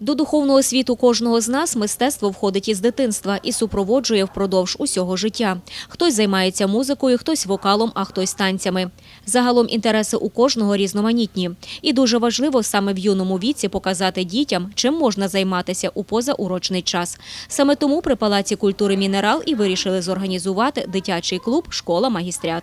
До духовного світу кожного з нас мистецтво входить із дитинства і супроводжує впродовж усього життя. Хтось займається музикою, хтось вокалом, а хтось танцями. Загалом інтереси у кожного різноманітні. І дуже важливо саме в юному віці показати дітям, чим можна займатися у позаурочний час. Саме тому при Палаці культури «Мінерал» і вирішили зорганізувати дитячий клуб «Школа магістрят».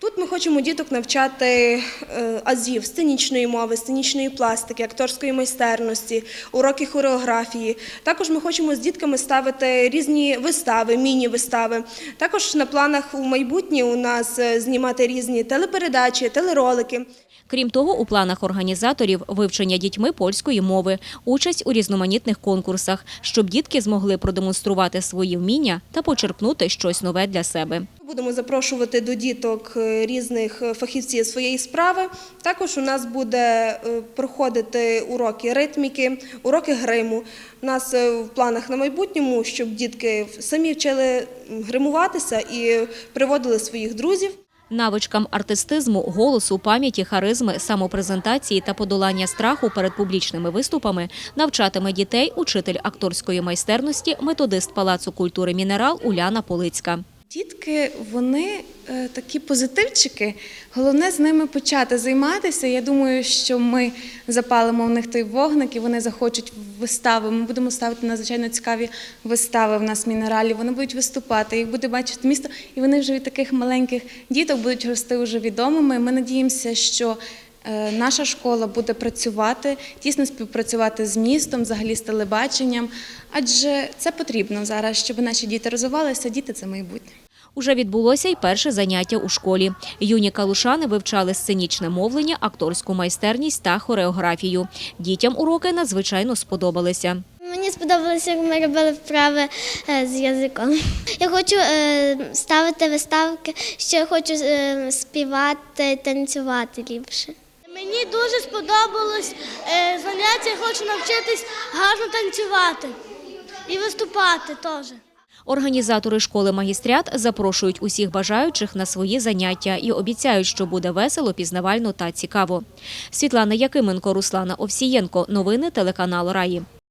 Тут ми хочемо діток навчати е, азів сценічної мови, сценічної пластики, акторської майстерності, уроки хореографії. Також ми хочемо з дітками ставити різні вистави, міні-вистави. Також на планах у майбутнє у нас е, знімати різні телепередачі, телеролики. Крім того, у планах організаторів вивчення дітьми польської мови, участь у різноманітних конкурсах, щоб дітки змогли продемонструвати свої вміння та почерпнути щось нове для себе. Будемо запрошувати до діток е, різних е, фахівців своєї справи. Також у нас буде е, проходити уроки ритміки, уроки гриму. У нас в планах на майбутньому, щоб дітки самі вчили гримуватися і приводили своїх друзів. Навичкам артистизму, голосу, пам'яті, харизми, самопрезентації та подолання страху перед публічними виступами навчатиме дітей учитель акторської майстерності, методист Палацу культури «Мінерал» Уляна Полицька. Дітки, вони е, такі позитивчики. Головне з ними почати займатися. Я думаю, що ми запалимо в них той вогник, і вони захочуть вистави. Ми будемо ставити надзвичайно цікаві вистави в нас мінералі. Вони будуть виступати, їх буде бачити місто, і вони вже від таких маленьких діток будуть рости вже відомими. Ми надіємося, що наша школа буде працювати, тісно співпрацювати з містом, взагалі з телебаченням, адже це потрібно зараз, щоб наші діти розвивалися. Діти це майбутнє. Уже відбулося й перше заняття у школі. Юні калушани вивчали сценічне мовлення, акторську майстерність та хореографію. Дітям уроки надзвичайно сподобалися. Мені сподобалося, як ми робили вправи е, з язиком. Я хочу е, ставити виставки, ще хочу е, співати, танцювати ліпше. Мені дуже сподобалось е, заняття, я хочу навчитись гарно танцювати і виступати теж. Організатори школи магістрят запрошують усіх бажаючих на свої заняття і обіцяють, що буде весело, пізнавально та цікаво. Світлана Якименко, Руслана Овсієнко. Новини телеканал Раї.